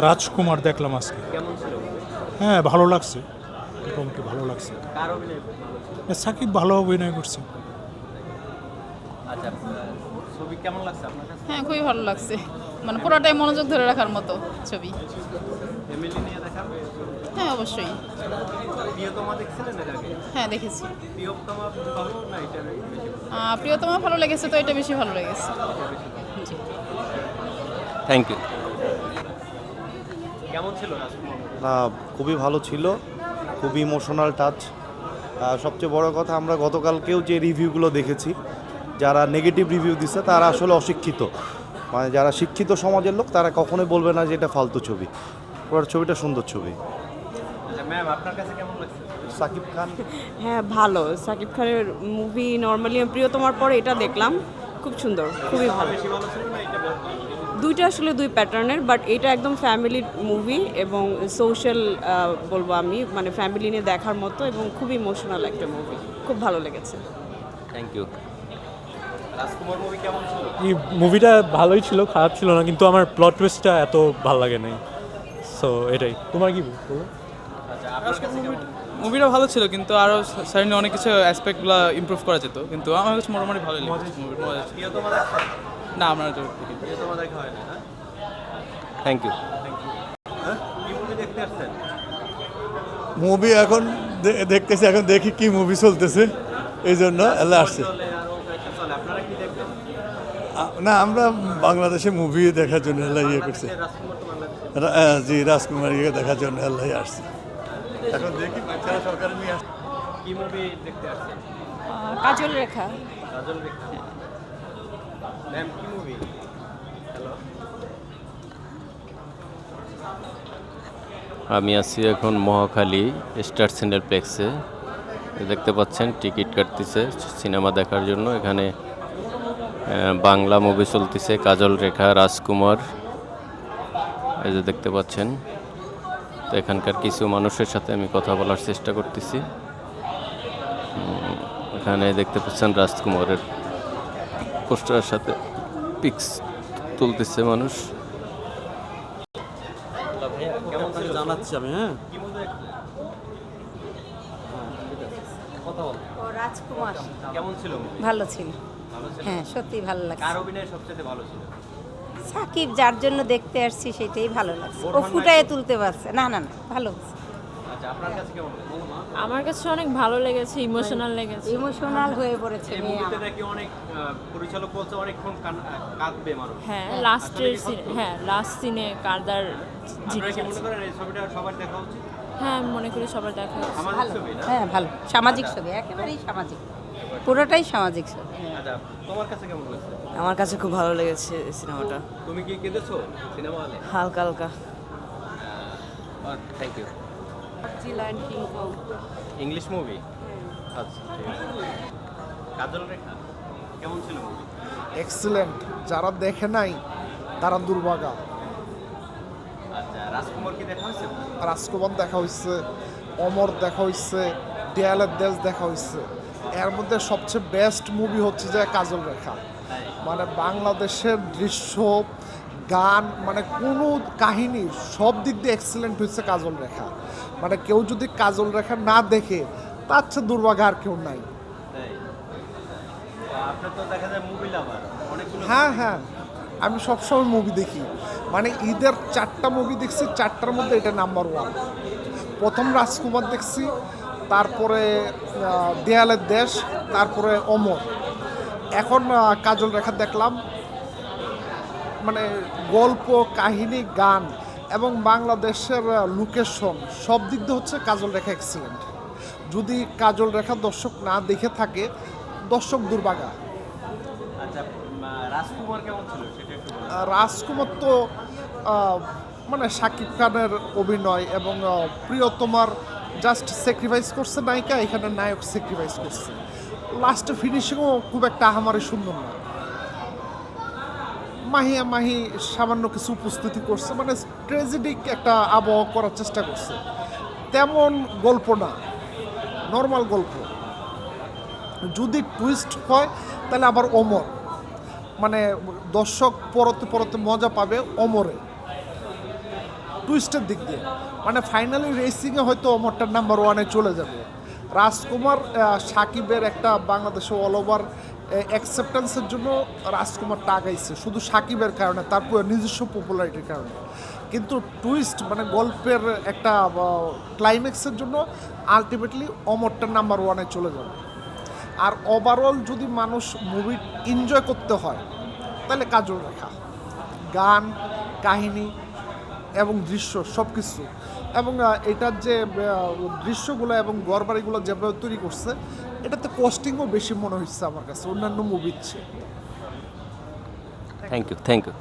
রাজকুমার দেখলাম আজকে। হ্যাঁ ভালো লাগছে। মোটামুটি ভালো লাগছে। সাকিব ভালো অভিনয় করছে। আচ্ছা ছবি কেমন লাগছে হ্যাঁ খুবই ভালো লাগছে। মানে পুরোটাই মনোযোগ ধরে রাখার মতো ছবি। ফ্যামিলি নিয়ে দেখা হ্যাঁ অবশ্যই। হ্যাঁ দেখেছি। প্রিয়তমা ভালো না এটা বেশি ভালো? আহ, প্রিয়তমা ভালো লেগেছে তো এটা বেশি ভালো লেগেছে। থ্যাংক ইউ কেমন ছিল না খুবই ভালো ছিল। খুবই ইমোশনাল টাচ সবচেয়ে বড় কথা আমরা গতকালকেও যে রিভিউগুলো দেখেছি যারা নেগেটিভ রিভিউ দিচ্ছে তারা আসলে অশিক্ষিত। মানে যারা শিক্ষিত সমাজের লোক তারা কখনোই বলবে না যে এটা ফালতু ছবি। পুরো ছবিটা সুন্দর ছবি। আচ্ছা ম্যাম আপনার কাছে কেমন লাগছে? সাকিব খান? হ্যাঁ ভালো। সাকিব খানের মুভি নর্মালি প্রিয়তমার পরে এটা দেখলাম। খুব সুন্দর খুবই ভালো। ভালো ভালো? দুইটা আসলে দুই প্যাটার্নের বাট এটা একদম ফ্যামিলি মুভি এবং সোশ্যাল বলব আমি মানে ফ্যামিলি নিয়ে দেখার মতো এবং খুব ইমোশনাল একটা মুভি খুব ভালো লেগেছে। থ্যাংক ইউ মুভি এই মুভিটা ভালোই ছিল খারাপ ছিল না কিন্তু আমার প্লট টুইস্টটা এত ভালো লাগে নাই। সো এটাই। তোমার কি বলো। আচ্ছা মুভিটা ভালো ছিল কিন্তু আরও সাইডে অনেক কিছু অ্যাসপেক্টগুলো ইমপ্রুভ করা যেত কিন্তু আমার কাছে মোটামুটি ভালোই লেগেছে মুভি না আমরা দেখা হয়? না থ্যাংক ইউ থ্যাংক ইউ হ্যাঁ? কি মুভি দেখতে আসছেন? মুভি এখন দেখতেছি এখন দেখি কি মুভি চলতেছে। এই জন্য এলা আসছে। না আমরা বাংলাদেশে মুভি দেখার জন্য এলা ইয়ে করছে। বাংলাদেশের রাজকুমার জি রাজকুমারীকে দেখার জন্য এলাই আসছে। এখন দেখি বাচ্চারা সরকার নিয়ে আসছে। কি মুভি দেখতে আসছেন? কাজল রেখা। কাজল রেখা। ম্যাম কি মুভি হ্যালো আমি আছি এখন মহাখালী স্টার সিনেপ্লেক্সে দেখতে পাচ্ছেন, টিকিট কাটতেছে সিনেমা দেখার জন্য। এখানে বাংলা মুভি চলতেছে, কাজল রেখা, রাজকুমার। এই যে দেখতে পাচ্ছেন, তো এখানকার কিছু মানুষের সাথে আমি কথা বলার চেষ্টা করতেছি। এখানে দেখতে পাচ্ছেন রাজকুমারের পোস্টারের সাথে। পিক্স তুলতেছে মানুষ। জানাচ্ছি আমি হ্যাঁ? কি মুভি দেখতে কথা বল। রাজকুমার। কেমন ছিল? ভালো ছিল। হ্যাঁ সত্যি ভালো লাগছে। কার অভিনয় সবচেয়ে ভালো ছিল? সাকিব যার জন্য দেখতে আসছি সেটাই ভালো লাগছে। ও ফুটায় তুলতে পারছে। না না না ভালো আমার কাছে অনেক ভালো লেগেছে ইমোশনাল লেগেছে। ইমোশনাল হয়ে। পড়েছে এই মুভিতে নাকি অনেক পরিচালক বলছে অনেকক্ষণ কাঁদবে মানুষ। হ্যাঁ লাস্টের হ্যাঁ লাস্ট সিনে কারদার আপনারা কি মনে করেন এই ছবিটা সবার দেখা উচিত? হ্যাঁ আমি মনে করি সবার দেখা না? হ্যাঁ ভালো। সামাজিক ছবি একেবারেই সামাজিক। পুরোটাই সামাজিক ছবি। আচ্ছা তোমার কাছে কেমন লাগছে? আমার কাছে খুব ভালো লেগেছে সিনেমাটা। তুমি কি কেঁদেছো সিনেমা হলে? হালকা হালকা। Thank you English movie? আচ্ছা কাজল রেখা কেমন ছিল মুভি এক্সিলেন্ট যারা দেখে নাই তারা দুর্ভাগা। আচ্ছা রাজকুমার কি দেখা হয়েছে? রাজকুমার দেখা হয়েছে অমর দেখা হয়েছে দেয়ালের দেশ দেখা হয়েছে। এর মধ্যে সবচেয়ে বেস্ট মুভি হচ্ছে যে কাজল রেখা। মানে বাংলাদেশের দৃশ্য গান মানে কোনো কাহিনী সব দিক দিয়ে এক্সিলেন্ট হয়েছে কাজল রেখা। মানে কেউ যদি কাজল রেখা না দেখে তার চেয়ে দুর্ভাগা আর কেউ নাই। অনেকগুলো হ্যাঁ হ্যাঁ। আমি সবসময় মুভি দেখি। মানে ঈদের চারটা মুভি দেখছি চারটার মধ্যে এটা নাম্বার ওয়ান প্রথম রাজকুমার দেখছি তারপরে দেয়ালের দেশ তারপরে অমর। এখন কাজল রেখা দেখলাম মানে গল্প কাহিনী গান এবং বাংলাদেশের লোকেশন সব দিক দিয়ে হচ্ছে কাজল রেখা এক্সিলেন্ট যদি কাজল রেখা দর্শক না দেখে থাকে দর্শক দুর্বাগা। আচ্ছা রাজকুমার তো মানে শাকিব খানের অভিনয় এবং প্রিয়তমার জাস্ট স্যাক্রিফাইস করছে নায়িকা এখানে নায়ক স্যাক্রিফাইস করছে। লাস্টে ফিনিশিংও খুব একটা আহামারি সুন্দর না। মাহিয়া মাহি সামান্য কিছু উপস্থিতি করছে মানে ট্রেজেডিক একটা আবহাওয়া করার চেষ্টা করছে। তেমন গল্প না নর্মাল গল্প। যদি টুইস্ট হয়, তাহলে আবার অমর। মানে দর্শক পরতে পরতে মজা পাবে অমরে। টুইস্টের দিক দিয়ে। মানে ফাইনালি রেসিংয়ে হয়তো অমরটার নাম্বার ওয়ানে চলে যাবে। রাজকুমার সাকিবের একটা বাংলাদেশে অল ওভার অ্যাকসেপ্টেন্সের জন্য রাজকুমারটা আগাইছে শুধু সাকিবের কারণে তারপর নিজস্ব পপুলারিটির কারণে। কিন্তু টুইস্ট মানে গল্পের একটা ক্লাইম্যাক্সের জন্য আলটিমেটলি অমরটা নাম্বার ওয়ানে চলে যাবে। আর ওভারঅল যদি মানুষ মুভি এনজয় করতে হয়, তাহলে কাজল রেখা, গান, কাহিনী এবং দৃশ্য সব কিছু এবং এটার যে দৃশ্যগুলো এবং গড়বাড়িগুলো যেভাবে তৈরি করছে, এটাতে কস্টিংও বেশি মনে হচ্ছে আমার কাছে, অন্যান্য মুভির চেয়ে। Thank you thank you